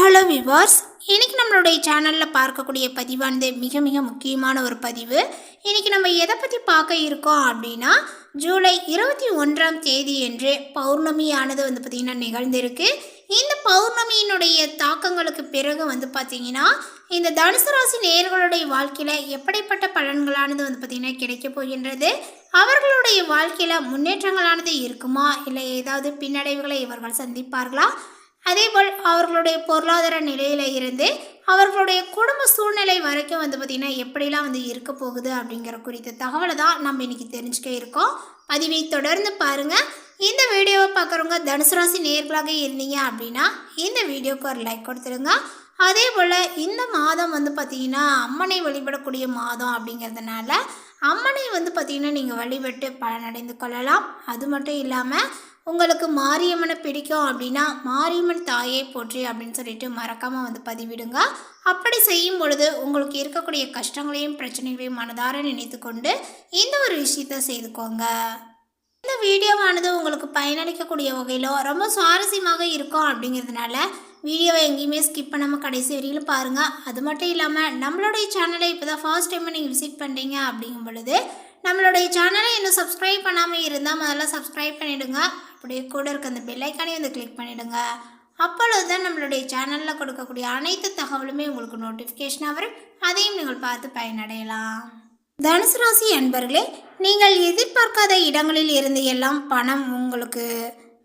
Hello விவாஸ் இன்றைக்கி நம்மளுடைய சேனலில் பார்க்கக்கூடிய பதிவானது மிக மிக முக்கியமான ஒரு பதிவு. இன்றைக்கி நம்ம எதை பற்றி பார்க்க இருக்கோம் அப்படின்னா ஜூலை இருபத்தி ஒன்றாம் தேதி என்று பௌர்ணமியானது வந்து பார்த்திங்கன்னா நிகழ்ந்திருக்கு. இந்த பௌர்ணமியினுடைய தாக்கங்களுக்கு பிறகு வந்து பார்த்திங்கன்னா இந்த தனுசு ராசி நேயர்களுடைய வாழ்க்கையில் எப்படிப்பட்ட பலன்களானது வந்து பார்த்திங்கன்னா கிடைக்க போகின்றது? அவர்களுடைய வாழ்க்கையில் முன்னேற்றங்களானது இருக்குமா? இல்லை ஏதாவது பின்னடைவுகளை இவர்கள் சந்திப்பார்களா? அதேபோல் அவர்களுடைய பொருளாதார நிலையில் இருந்து அவர்களுடைய குடும்ப சூழ்நிலை வரைக்கும் வந்து பார்த்திங்கன்னா எப்படிலாம் வந்து இருக்க போகுது அப்படிங்கிற குறித்த தகவலை தான் நம்ம இன்றைக்கி தெரிஞ்சுக்க இருக்கோம். பதிவை தொடர்ந்து பாருங்கள் இந்த வீடியோவை பார்க்குறவங்க தனுசு ராசி நேர்களாக இருந்தீங்க அப்படின்னா இந்த வீடியோக்கு ஒரு லைக் கொடுத்துருங்க. அதே போல் இந்த மாதம் வந்து பார்த்திங்கன்னா அம்மனை வழிபடக்கூடிய மாதம் அப்படிங்கிறதுனால அம்மனை வந்து பார்த்திங்கன்னா நீங்கள் வழிபட்டு பலனடைந்து கொள்ளலாம். அது மட்டும் இல்லாமல் உங்களுக்கு மாரியம்மனை பிடிக்கும் அப்படின்னா மாரியம்மன் தாயை போற்றி அப்படின்னு சொல்லிட்டு மறக்காமல் வந்து பதிவிடுங்க. அப்படி செய்யும் பொழுது உங்களுக்கு இருக்கக்கூடிய கஷ்டங்களையும் பிரச்சனைகளையும் மனதார நினைத்து கொண்டு இந்த ஒரு விஷயத்த செய்துக்கோங்க. இந்த வீடியோவானது உங்களுக்கு பயனளிக்கக்கூடிய வகையிலோ ரொம்ப சுவாரஸ்யமாக இருக்கும் அப்படிங்கிறதுனால வீடியோவை எங்கேயுமே ஸ்கிப் பண்ணாமல் கடைசி வரையிலும் பாருங்கள் அது மட்டும் இல்லாமல் நம்மளுடைய சேனலை இப்போ தான் ஃபர்ஸ்ட் டைம் நீங்கள் விசிட் பண்ணுறீங்க அப்படிங்கும் பொழுது நம்மளுடைய சேனலை இன்னும் சப்ஸ்கிரைப் பண்ணாமல் இருந்தால் முதல்ல சப்ஸ்கிரைப் பண்ணிவிடுங்க அப்படியே கூட இருக்க அந்த பெல்லைக்கானே வந்து கிளிக் பண்ணிவிடுங்க அப்பொழுது தான் நம்மளுடைய சேனலில் கொடுக்கக்கூடிய அனைத்து தகவலுமே உங்களுக்கு நோட்டிஃபிகேஷனாக வரும். அதையும் நீங்கள் பார்த்து பயனடையலாம். தனுசு ராசி அன்பர்களே நீங்கள் எதிர்பார்க்காத இடங்களில் இருந்து எல்லாம் பணம் உங்களுக்கு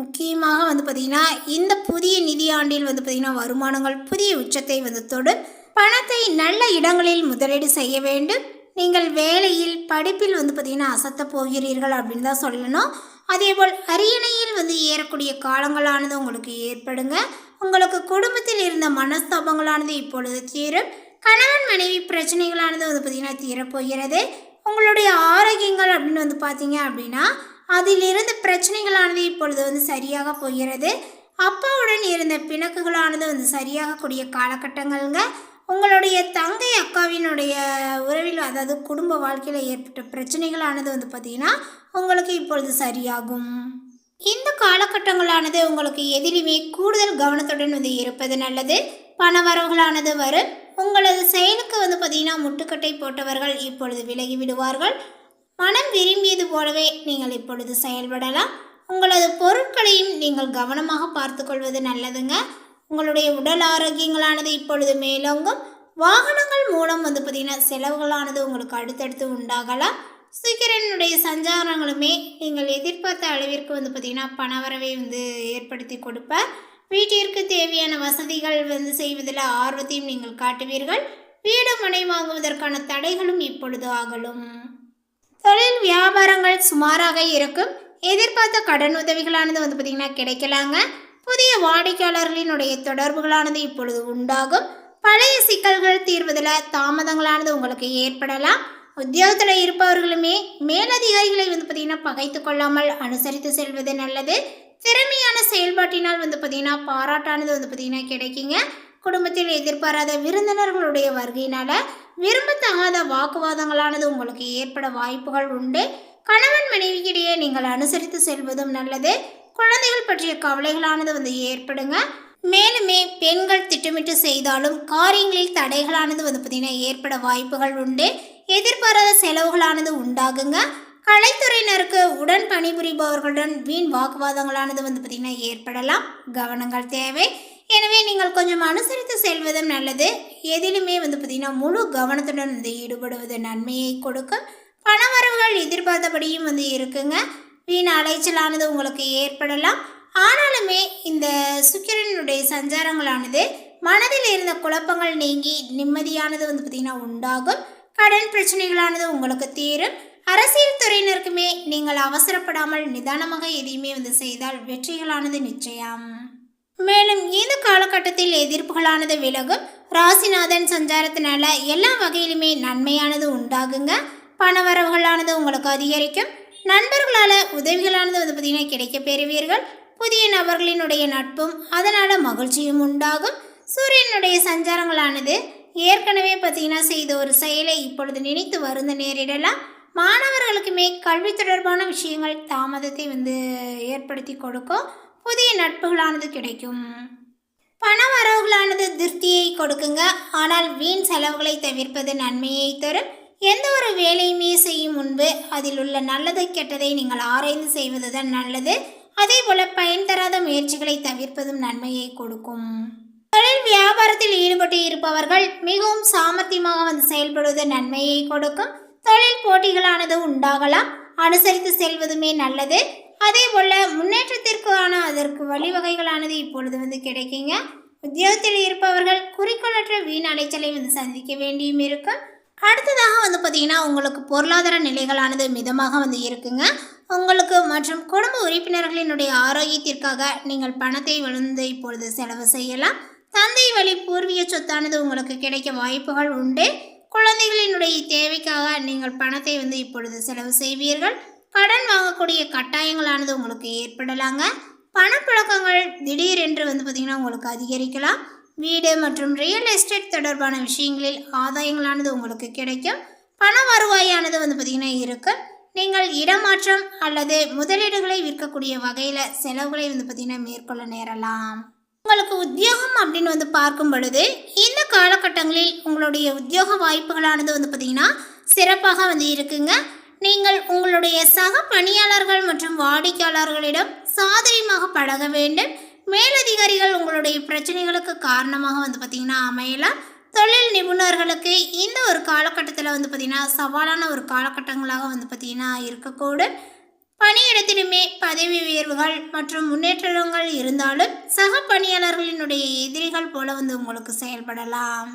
முக்கியமாக வந்து பார்த்திங்கன்னா இந்த புதிய நிதியாண்டில் வந்து பார்த்திங்கன்னா வருமானங்கள் புதிய உச்சத்தை வந்து தொடும். பணத்தை நல்ல இடங்களில் முதலீடு செய்ய வேண்டும். நீங்கள் வேலையில் படிப்பில் வந்து பார்த்திங்கன்னா அசத்த போகிறீர்கள் அப்படின்னு தான் சொல்லணும். அதேபோல் அரியணையில் வந்து ஏறக்கூடிய காலங்களானது உங்களுக்கு ஏற்படுங்க. உங்களுக்கு குடும்பத்தில் இருந்த மனஸ்தாபங்களானது இப்பொழுது தீரும். கணவன் மனைவி பிரச்சனைகளானது வந்து பார்த்திங்கன்னா தீரப்போகிறது. உங்களுடைய ஆரோக்கியங்கள் அப்படின்னு வந்து பார்த்தீங்க அப்படின்னா அதிலிருந்து பிரச்சனைகளானது இப்பொழுது வந்து சரியாக போகிறது. அப்பாவுடன் இருந்த பிணக்குகளானது வந்து சரியாகக்கூடிய காலகட்டங்கள்ங்க. உங்களுடைய தங்கை அக்காவினுடைய உறவில் அதாவது குடும்ப வாழ்க்கையில் ஏற்பட்ட பிரச்சனைகளானது வந்து பார்த்திங்கன்னா உங்களுக்கு இப்பொழுது சரியாகும். இந்த காலகட்டங்களானது உங்களுக்கு எதிலுமே கூடுதல் கவனத்துடன் வந்து இருப்பது நல்லது. பண வரவுகளானது வரும் உங்களது செயலுக்கு வந்து பார்த்திங்கன்னா முட்டுக்கட்டை போட்டவர்கள் இப்பொழுது விலகி விடுவார்கள். மனம் விரும்பியது போலவே நீங்கள் இப்பொழுது செயல்படலாம். உங்களது பொருட்களையும் நீங்கள் கவனமாக பார்த்துக்கொள்வது நல்லதுங்க. உங்களுடைய உடல் ஆரோக்கியங்களானது இப்பொழுது மேலோங்கும். வாகனங்கள் மூலம் வந்து பார்த்திங்கன்னா செலவுகளானது உங்களுக்கு அடுத்தடுத்து உண்டாகலாம். சுக்கிரனுடைய சஞ்சாரங்களுமே நீங்கள் எதிர்பார்த்த அளவிற்கு வந்து பார்த்திங்கன்னா பணவரவை வந்து ஏற்படுத்தி கொடுப்ப வீட்டிற்கு தேவையான வசதிகள் வந்து செய்வதில் ஆர்வத்தையும் நீங்கள் காட்டுவீர்கள். வீடு மனை வாங்குவதற்கான தடைகளும் இப்பொழுது ஆகலும் தொழில் வியாபாரங்கள் சுமாராக இருக்கும். எதிர்பார்த்த கடன் உதவிகளானது வந்து பார்த்திங்கன்னா கிடைக்கலாங்க. புதிய வாடிக்கையாளர்களினுடைய தொடர்புகளானது இப்பொழுது உண்டாகும். பழைய சிக்கல்கள் தீர்வதில் தாமதங்களானது உங்களுக்கு ஏற்படலாம். உத்தியோகத்தில் இருப்பவர்களுமே மேலதிகாரிகளை வந்து பார்த்திங்கன்னா பகைத்து கொள்ளாமல் அனுசரித்து செல்வது நல்லது. திறமையான செயல்பாட்டினால் வந்து பார்த்திங்கன்னா பாராட்டானது வந்து பார்த்திங்கன்னா கிடைக்குங்க. குடும்பத்தில் எதிர்பாராத விருந்தினர்களுடைய வருகையினால் விரும்பத்தகாத வாக்குவாதங்களானது உங்களுக்கு ஏற்பட வாய்ப்புகள் உண்டு. கணவன் மனைவிக்கிடையே நீங்கள் அனுசரித்து செல்வதும் நல்லது. குழந்தைகள் பற்றிய கவலைகளானது வந்து ஏற்படுங்க. மேலுமே பெண்கள் திட்டமிட்டு செய்தாலும் காரியங்களில் தடைகளானது வந்து பார்த்திங்கன்னா ஏற்பட வாய்ப்புகள் உண்டு. எதிர்பாராத செலவுகளானது உண்டாகுங்க. கலைத்துறையினருக்கு உடன் பணிபுரிபவர்களுடன் வீண் வாக்குவாதங்களானது வந்து பார்த்திங்கன்னா ஏற்படலாம். கவனங்கள் தேவை. எனவே நீங்கள் கொஞ்சம் அனுசரித்து செல்வதும் நல்லது. எதிலுமே வந்து பார்த்திங்கன்னா முழு கவனத்துடன் வந்து ஈடுபடுவது நன்மையை கொடுக்கும். பணவரவுகள் எதிர்பார்த்தபடியும் வந்து இருக்குங்க. வீண் அலைச்சலானது உங்களுக்கு ஏற்படலாம். ஆனாலுமே இந்த சுக்கிரனுடைய சஞ்சாரங்களானது மனதில் இருந்த குழப்பங்கள் நீங்கி நிம்மதியானது வந்து பார்த்திங்கன்னா உண்டாகும். கடன் பிரச்சனைகளானது உங்களுக்கு தீரும். அரசியல் துறையினருக்குமே நீங்கள் அவசரப்படாமல் நிதானமாக எதையுமே வந்து செய்தால் வெற்றிகளானது நிச்சயம். மேலும் இந்த காலகட்டத்தில் எதிர்ப்புகளானது விலகும். ராசிநாதன் சஞ்சாரத்தினால எல்லா வகையிலுமே நன்மையானது உண்டாகுங்க. பணவரவுகளானது உங்களுக்கு அதிகரிக்கும். நண்பர்களால் உதவிகளானது வந்து பார்த்திங்கன்னா கிடைக்க பெறுவீர்கள். புதிய நபர்களினுடைய நட்பும் அதனால் மகிழ்ச்சியும் உண்டாகும். சூரியனுடைய சஞ்சாரங்களானது ஏற்கனவே பார்த்திங்கன்னா செய்த ஒரு செயலை இப்பொழுது நினைத்து வருந்த நேரிடலாம். மாணவர்களுக்குமே கல்வி தொடர்பான விஷயங்கள் தாமதத்தை வந்து ஏற்படுத்தி கொடுக்கும். புதிய நட்புகளானது கிடைக்கும். பண வரவுகளானது திருப்தியை கொடுக்குங்க. ஆனால் வீண் செலவுகளை தவிர்ப்பது நன்மையை தரும். எந்த ஒரு வேலையுமே செய்யும் முன்பு அதில் உள்ள நல்லதை கெட்டதை நீங்கள் ஆராய்ந்து செய்வதுதான் நல்லது. அதே போல பயன் தராத முயற்சிகளை தவிர்ப்பதும் நன்மையை கொடுக்கும். தொழில் வியாபாரத்தில் ஈடுபட்டு இருப்பவர்கள் மிகவும் சாமர்த்தியமாக வந்து செயல்படுவது நன்மையை கொடுக்கும். தொழில் போட்டிகளானது உண்டாகலாம். அனுசரித்து செல்வதுமே நல்லது. அதே போல முன்னேற்றத்திற்கான அதற்கு வழிவகைகளானது இப்பொழுது வந்து கிடைக்குங்க. உத்தியோகத்தில் இருப்பவர்கள் குறிக்கோளற்ற வீண் அலைச்சலை வந்து சந்திக்க வேண்டியும் இருக்கும். அடுத்ததாக வந்து பார்த்தீங்கன்னா உங்களுக்கு பொருளாதார நிலைகளானது மிதமாக வந்து இருக்குங்க. உங்களுக்கு மற்றும் குடும்ப உறுப்பினர்களினுடைய ஆரோக்கியத்திற்காக நீங்கள் பணத்தை விழுந்து இப்பொழுது செலவு செய்யலாம். தந்தை வழி பூர்வீக சொத்தானது உங்களுக்கு கிடைக்க வாய்ப்புகள் உண்டு. குழந்தைகளினுடைய தேவைக்காக நீங்கள் பணத்தை வந்து இப்பொழுது செலவு செய்வீர்கள். கடன் வாங்கக்கூடிய கட்டாயங்களானது உங்களுக்கு ஏற்படலாங்க. பணப்பழக்கங்கள் திடீரென்று வந்து பார்த்திங்கன்னா உங்களுக்கு அதிகரிக்கலாம். வீடு மற்றும் ரியல் எஸ்டேட் தொடர்பான விஷயங்களில் ஆதாயங்களானது உங்களுக்கு கிடைக்கும். பண வருவாயானது வந்து பார்த்திங்கன்னா இருக்கும் நீங்கள் இடமாற்றம் அல்லது முதலீடுகளை விற்கக்கூடிய வகையில் செலவுகளை வந்து பார்த்திங்கன்னா மேற்கொள்ள நேரலாம். உங்களுக்கு உத்தியோகம் அப்படின்னு வந்து பார்க்கும் பொழுது இந்த காலகட்டங்களில் உங்களுடைய உத்தியோக வாய்ப்புகளானது வந்து பார்த்திங்கன்னா சிறப்பாக வந்து இருக்குங்க. நீங்கள் உங்களுடைய சக பணியாளர்கள் மற்றும் வாடிக்கையாளர்களிடம் சாதகமாக பழக வேண்டும். மேலதிகாரிகள் உங்களுடைய பிரச்சனைகளுக்கு காரணமாக வந்து பார்த்திங்கன்னா அமையலாம் தொழில் நிபுணர்களுக்கு இந்த ஒரு காலகட்டத்தில் வந்து பார்த்திங்கன்னா சவாலான ஒரு காலகட்டங்களாக வந்து பார்த்திங்கன்னா இருக்கக்கூடும். பணியிடத்திலுமே பதவி உயர்வுகள் மற்றும் முன்னேற்றங்கள் இருந்தாலும் சக பணியாளர்களினுடைய எதிரிகள் போல வந்து உங்களுக்கு செயல்படலாம்.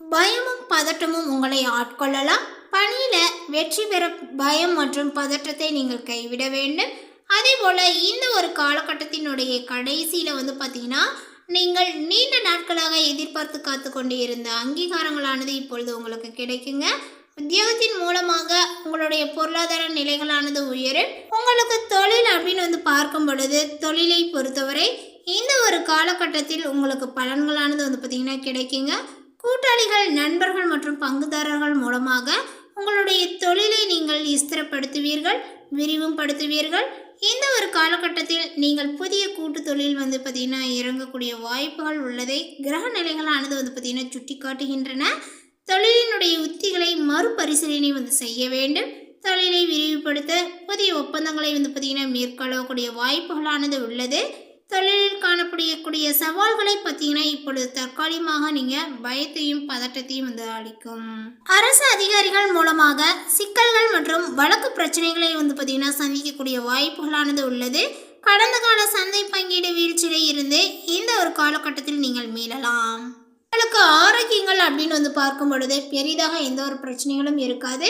பயமும் பதட்டமும் உங்களை ஆட்கொள்ளலாம். பணியில் வெற்றி பெற பயம் மற்றும் பதற்றத்தை நீங்கள் கைவிட வேண்டும். அதே போல் இந்த ஒரு காலகட்டத்தினுடைய கடைசியில் வந்து பார்த்தீங்கன்னா நீங்கள் நீண்ட நாட்களாக எதிர்பார்த்து காத்து கொண்டு இருந்த அங்கீகாரங்களானது இப்பொழுது உங்களுக்கு கிடைக்குங்க. உத்தியோகத்தின் மூலமாக உங்களுடைய பொருளாதார நிலைகளானது உயரும். உங்களுக்கு தொழில் அப்படின்னு வந்து பார்க்கும் பொழுது தொழிலை பொறுத்தவரை இந்த ஒரு காலகட்டத்தில் உங்களுக்கு பலன்களானது வந்து பார்த்திங்கன்னா கிடைக்குங்க. கூட்டாளிகள் நண்பர்கள் மற்றும் பங்குதாரர்கள் மூலமாக உங்களுடைய தொழிலை நீங்கள் ஸ்திரப்படுத்துவீர்கள் விரிவும் படுத்துவீர்கள் இந்த ஒரு காலகட்டத்தில் நீங்கள் புதிய கூட்டு தொழில் வந்து பார்த்திங்கன்னா இறங்கக்கூடிய வாய்ப்புகள் உள்ளதை கிரக நிலைகளானது வந்து பார்த்திங்கன்னா சுட்டி காட்டுகின்றன தொழிலினுடைய உத்திகளை மறுபரிசீலனை வந்து செய்ய வேண்டும். தொழிலை விரிவுபடுத்த புதிய ஒப்பந்தங்களை வந்து பார்த்திங்கன்னா மேற்கொள்ளக்கூடிய வாய்ப்புகளானது உள்ளது. தொழிலில் காணப்படக்கூடிய சவால்களை பார்த்தீங்கன்னா இப்பொழுது தற்காலிகமாக நீங்கள் பயத்தையும் பதட்டத்தையும் வந்து அளிக்கும். அரசு அதிகாரிகள் மூலமாக சிக்கல்கள் மற்றும் வழக்கு பிரச்சனைகளை வந்து பார்த்தீங்கன்னா சந்திக்கக்கூடிய வாய்ப்புகளானது உள்ளது. கடந்த கால சந்தை பங்கீடு வீழ்ச்சியில இருந்து இந்த ஒரு காலகட்டத்தில் நீங்கள் மீளலாம். உங்களுக்கு ஆரோக்கியங்கள் அப்படின்னு வந்து பார்க்கும் பொழுது பெரிதாக எந்த ஒரு பிரச்சனைகளும் இருக்காது.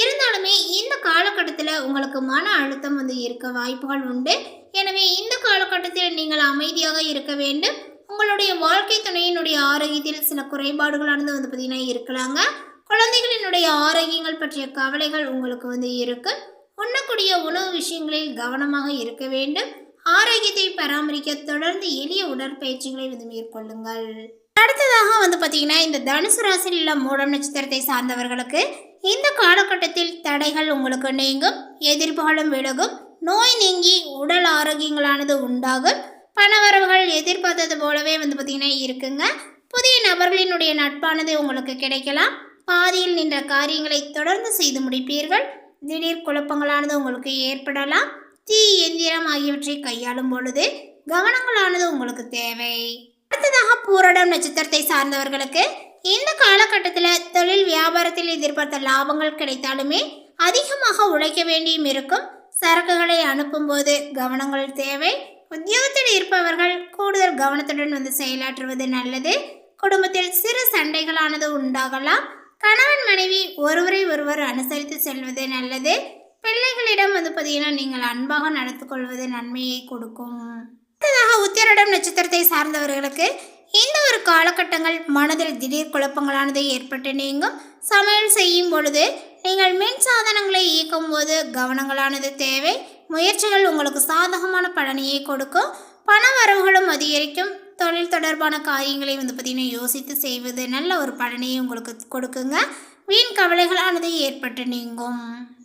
இருந்தாலுமே இந்த காலகட்டத்தில் உங்களுக்கு மன அழுத்தம் வந்து இருக்க வாய்ப்புகள் உண்டு. எனவே இந்த காலகட்டத்தில் நீங்கள் அமைதியாக இருக்க வேண்டும். உங்களுடைய வாழ்க்கை துணையினுடைய ஆரோக்கியத்தில் சில குறைபாடுகளானது வந்து பார்த்திங்கன்னா இருக்கலாங்க. குழந்தைகளினுடைய ஆரோக்கியங்கள் பற்றிய கவலைகள் உங்களுக்கு வந்து இருக்கு. உண்ணக்கூடிய உணவு விஷயங்களில் கவனமாக இருக்க வேண்டும். ஆரோக்கியத்தை பராமரிக்க தொடர்ந்து எளிய உடற்பயிற்சிகளை வந்து மேற்கொள்ளுங்கள். அடுத்ததாக வந்து பார்த்தீங்கன்னா இந்த தனுசு ராசியில் உள்ள மூலம் நட்சத்திரத்தை சார்ந்தவர்களுக்கு இந்த காலகட்டத்தில் தடைகள் உங்களுக்கு நீங்கும் எதிர்ப்புகளும் விலகும் நோய் நீங்கி உடல் ஆரோக்கியங்களானது உண்டாகும். பணவரவுகள் எதிர்பார்த்தது போலவே வந்து பார்த்திங்கன்னா இருக்குங்க. புதிய நபர்களினுடைய நட்பானது உங்களுக்கு கிடைக்கலாம். பாதியில் நின்ற காரியங்களை தொடர்ந்து செய்து முடிப்பீர்கள். திடீர் குழப்பங்களானது உங்களுக்கு ஏற்படலாம். தீ எந்திரம் ஆகியவற்றை கையாளும் பொழுது கவனங்களானது உங்களுக்கு தேவை. அடுத்ததாக பூரடம் நட்சத்திரத்தை சார்ந்தவர்களுக்கு இந்த காலகட்டத்தில் தொழில் வியாபாரத்தில் எதிர்பார்த்த லாபங்கள் கிடைத்தாலுமே அதிகமாக உழைக்க வேண்டியும் இருக்கும். சரக்குகளை அனுப்பும்போது கவனங்கள் தேவை. உத்தியோகத்தில் இருப்பவர்கள் கூடுதல் கவனத்துடன் வந்து செயலாற்றுவது நல்லது. குடும்பத்தில் சிறு சண்டைகளானது உண்டாகலாம். கணவன் மனைவி ஒருவரை ஒருவர் அனுசரித்து செல்வது நல்லது. பிள்ளைகளிடம் வந்து பார்த்தீங்கன்னா நீங்கள் அன்பாக நடந்து கொள்வது நன்மையை கொடுக்கும். உத்திரடம் நட்சத்திரத்தை சார்ந்தவர்களுக்கு இந்த ஒரு காலகட்டங்கள் மனதில் திடீர் குழப்பங்களானது ஏற்பட்டு நீங்கும். சமையல் செய்யும் பொழுது நீங்கள் மின் சாதனங்களை இயக்கும் போது கவனங்களானது தேவை. முயற்சிகள் உங்களுக்கு சாதகமான பலனையை கொடுக்கும். பண வரவுகளும் அதிகரிக்கும். தொழில் தொடர்பான காரியங்களை வந்து பார்த்தீங்கன்னா யோசித்து செய்வது நல்ல ஒரு பலனையும் உங்களுக்கு கொடுக்குங்க. வீண் கவலைகளானது ஏற்பட்டு நீங்கும்.